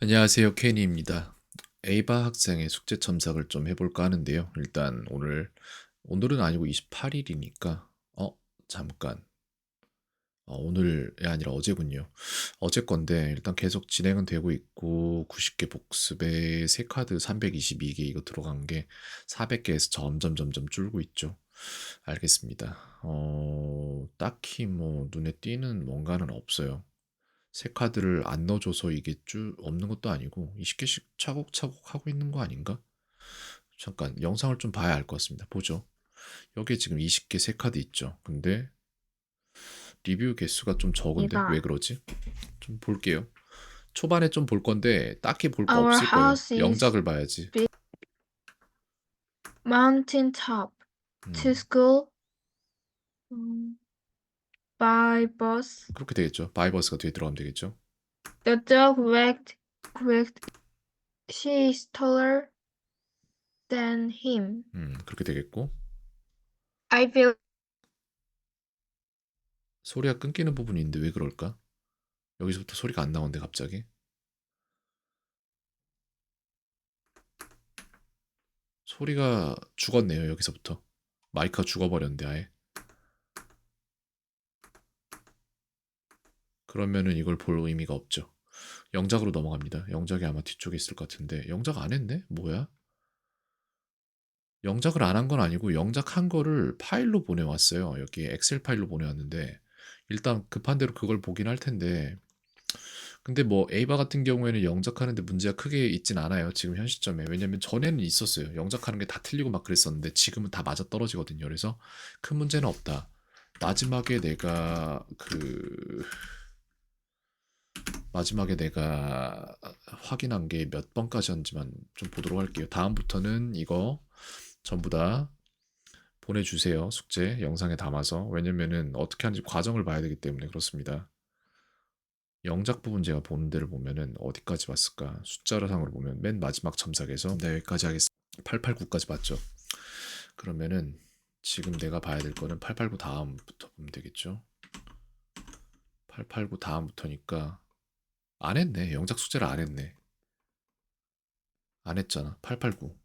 안녕하세요. 케니입니다. 에이바 학생의 숙제 첨삭을 좀 해볼까 하는데요. 일단 오늘, 오늘은 아니고 28일이니까, 어, 잠깐. 어, 오늘이 아니라 어제군요. 어제 건데, 일단 계속 진행은 되고 있고, 90개 복습에 새 카드 322개 이거 들어간 게 400개에서 점점 점점 줄고 있죠. 알겠습니다. 어, 딱히 뭐 눈에 띄는 뭔가는 없어요. 새 카드를 안 넣어줘서 이게 쭉 없는 것도 아니고 20개씩 차곡차곡 하고 있는 거 아닌가? 잠깐 영상을 좀 봐야 알 것 같습니다. 보죠. 여기에 지금 20개 새 카드 있죠. 근데 리뷰 개수가 좀 적은데 얘가 왜 그러지? 좀 볼게요. 초반에 좀 볼 건데 딱히 볼 거 Our 없을 거예요. house is 영작을 봐야지. mountain top to 음, school um, by bus. 그렇게 되겠죠. 바이버스가 뒤에 들어가면 되겠죠. The dog wagged, wagged. She is taller than him. 음, 그렇게 되겠고 I feel 소리가 끊기는 부분이 있는데 왜 그럴까? 여기서부터 소리가 안 나오는데 갑자기 소리가 죽었네요. 여기서부터 마이크가 죽어버렸는데 아예 그러면은 이걸 볼 의미가 없죠. 영작으로 넘어갑니다. 영작이 아마 뒤쪽에 있을 것 같은데 영작 안 했네? 뭐야? 영작을 안 한 건 아니고 영작한 거를 파일로 보내왔어요. 여기 엑셀 파일로 보내왔는데 일단 급한 대로 그걸 보긴 할 텐데 근데 뭐 에이바 같은 경우에는 영작하는데 문제가 크게 있진 않아요. 지금 현 시점에. 왜냐면 전에는 있었어요. 영작하는 게 다 틀리고 막 그랬었는데 지금은 다 맞아 떨어지거든요. 그래서 큰 문제는 없다. 마지막에 내가 그 마지막에 내가 확인한 게 몇 번까지였는지만 좀 보도록 할게요. 다음부터는 이거 전부 다 보내주세요. 숙제 영상에 담아서. 왜냐면은 어떻게 하는지 과정을 봐야 되기 때문에 그렇습니다. 영작 부분 제가 보는 데를 보면은 어디까지 봤을까? 숫자상으로 보면 맨 마지막 첨삭에서 네, 여기까지 하겠습니다. 889까지 봤죠. 그러면은 지금 내가 봐야 될 거는 889 다음부터 보면 되겠죠. 889 다음부터니까 안 했네. 영작 숙제를 안 했네. 안 했잖아. 889.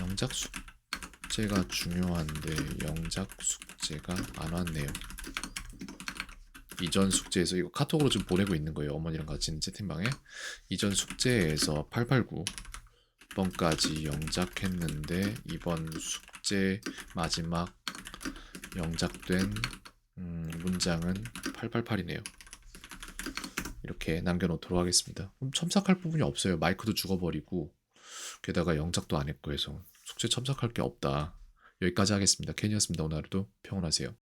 영작 숙제가 중요한데 영작 숙제가 안 왔네요. 이전 숙제에서 이거 카톡으로 좀 보내고 있는 거예요. 어머니랑 같이 있는 채팅방에. 이전 숙제에서 889 번까지 영작했는데 이번 숙제 마지막 영작된 음, 문장은 888이네요. 이렇게 남겨놓도록 하겠습니다. 첨삭할 부분이 없어요. 마이크도 죽어버리고 게다가 영작도 안 했고 해서 숙제 첨삭할 게 없다. 여기까지 하겠습니다. 캔이었습니다. 오늘 하루도 평온하세요.